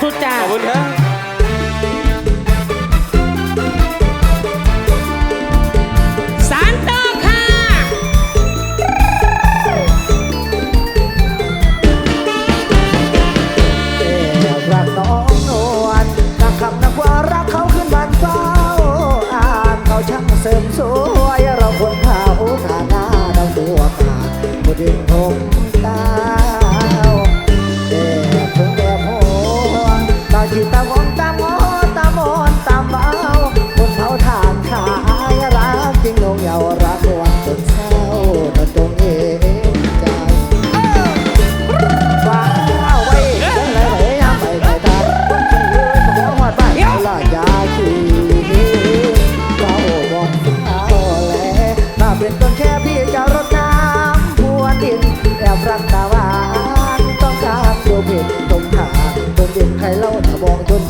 สุดจ้า ขอบคุณครับสารต่อค่ะแอบรักน้องนวลนักคำนักว่ารักเขาขึ้นบ้านเฝ้าอ่านเขาช่างเสริมสวย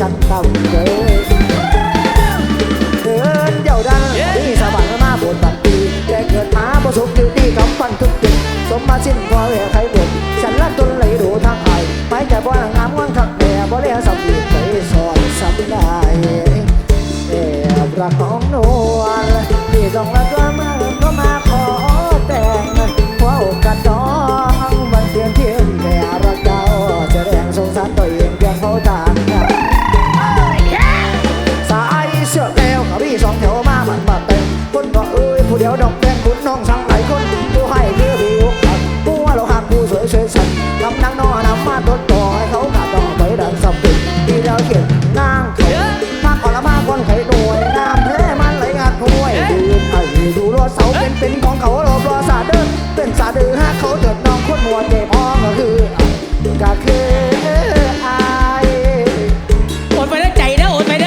จนฉันต่ำเลยเดินเดี่ยวดังที่สะบัดมาบนบัดปีแต่เกิดมาประสบอยู่ที่กำปั้นทุกจุดสมมาสิ้นพอแหวใคร ใจพ้อก็คือก็คือ